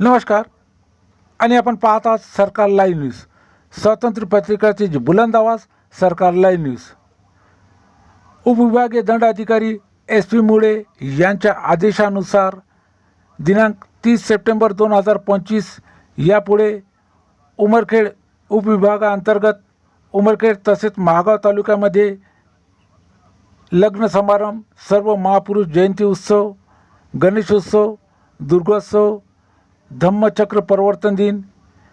नमस्कार. आणि आपण पाहत आहात सरकार लाईव्ह न्यूज. स्वतंत्र पत्रिकाचे जे बुलंद आवाज सरकार लाईव्ह न्यूज. उपविभागीय दंडाधिकारी एस पी मुळे यांच्या आदेशानुसार दिनांक तीस सप्टेंबर दोन हजार पंचवीस यापुढे उमरखेड उपविभागाअंतर्गत उमरखेड तसेच महागाव तालुक्यामध्ये लग्न समारंभ सर्व महापुरुष जयंती उत्सव गणेशोत्सव दुर्गोत्सव धम्मचक्र प्रवर्तन दिन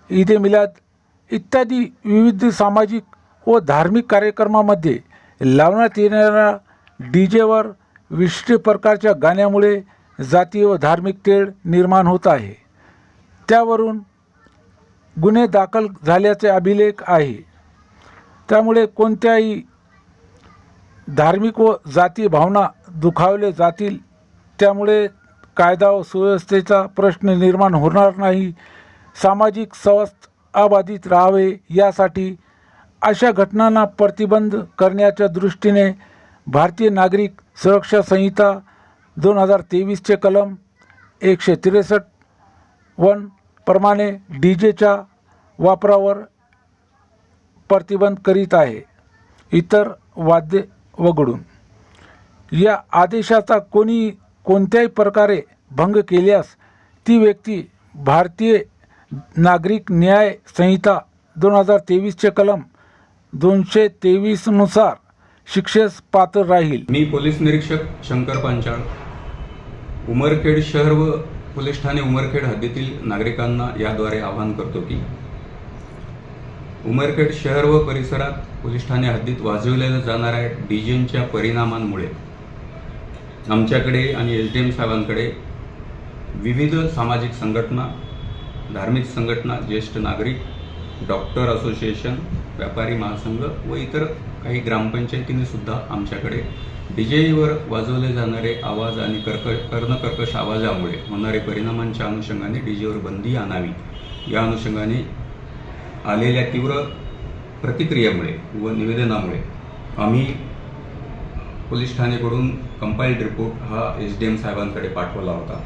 ईद ए मिलाद इत्यादी विविध सामाजिक व धार्मिक कार्यक्रमामध्ये लावण्यात येणाऱ्या डी जेवर विशिष्ट प्रकारच्या गाण्यामुळे जाती व धार्मिक तेढ निर्माण होत आहे. त्यावरून गुन्हे दाखल झाल्याचे अभिलेख आहे. त्यामुळे कोणत्याही धार्मिक व जाती भावना दुखावले जातील त्यामुळे कायदा व सुव्यवस्थेचा प्रश्न निर्माण होणार नाही सामाजिक स्वस्थ अबाधित राहावे यासाठी अशा घटनांना प्रतिबंध करण्याच्या दृष्टीने भारतीय नागरिक सुरक्षा संहिता दोन हजार तेवीसचे कलम एकशे त्रेसष्ट वन प्रमाणे डी जेच्या वापरावर प्रतिबंध करीत आहे. इतर वाद्य वगळून. या आदेशाचा कोणी कोणत्याही प्रकारे भंग केल्यास ती व्यक्ती भारतीय नागरिक न्याय संहिता दोन हजार तेवीसचे कलम दोनशे तेवीसनुसार शिक्षेस पात्र राहील. मी पोलीस निरीक्षक शंकर पांचाळ. उमरखेड शहर व पोलीस ठाणे उमरखेड हद्दीतील नागरिकांना याद्वारे आवाहन करतो की उमरखेड शहर व परिसरात पोलीस ठाणे हद्दीत वाजविल्या जाणाऱ्या डीजेंच्या परिणामांमुळे आमच्याकडे आणि एस डी एम साहेबांकडे विविध सामाजिक संघटना धार्मिक संघटना ज्येष्ठ नागरिक डॉक्टर असोसिएशन व्यापारी महासंघ व इतर काही ग्रामपंचायतीने सुद्धा आमच्याकडे डीजेवर वाजवले जाणारे आवाज आणि कर्क कर्णकर्कश आवाजामुळे होणारे परिणामांच्या अनुषंगाने डीजेवर बंदी आणावी. या अनुषंगाने आलेल्या तीव्र प्रतिक्रियेमुळे व निवेदनामुळे आम्ही पोलीस ठाणेकडून कंपाईल्ड रिपोर्ट हा एस डी एम साहेबांकडे पाठवला होता.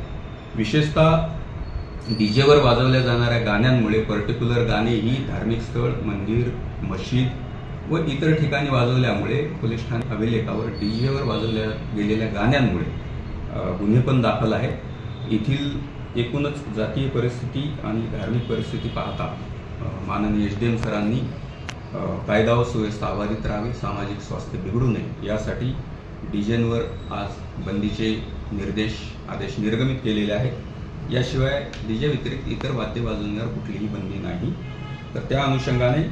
विशेषतः डीजेवर वाजवल्या जाणाऱ्या गाण्यांमुळे पर्टिक्युलर गाणे ही धार्मिक स्थळ मंदिर मशीद व इतर ठिकाणी वाजवल्यामुळे पोलीस ठाणे अभिलेखावर डीजेवर वाजवल्या गेलेल्या गाण्यांमुळे गुन्हे पण दाखल आहेत. येथील एकूणच जातीय परिस्थिती आणि धार्मिक परिस्थिती पाहता माननीय एच डी एम सरांनी कायदा व सुव्यवस्था अबाधित राहावी सामाजिक स्वास्थ्य बिघडू नये यासाठी डीजेंवर आज बंदीचे निर्देश आदेश निर्गमित केलेले आहेत. याशिवाय डीजे व्यतिरिक्त इतर वाद्य वाजवण्यावर कुठलीही बंदी नाही. तर त्या अनुषंगाने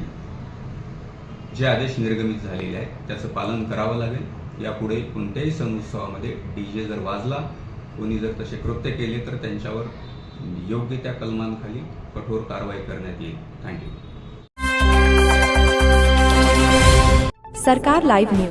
जे आदेश निर्गमित झालेले आहेत त्याचं पालन करावं लागेल. यापुढे कोणत्याही सण उत्सवामध्ये डीजे जर वाजला कोणी जर तसे कृत्य केले तर त्यांच्यावर योग्य त्या कलमांखाली कठोर कारवाई करण्यात येईल. थँक्यू. सरकार लाईव्ह न्यूज।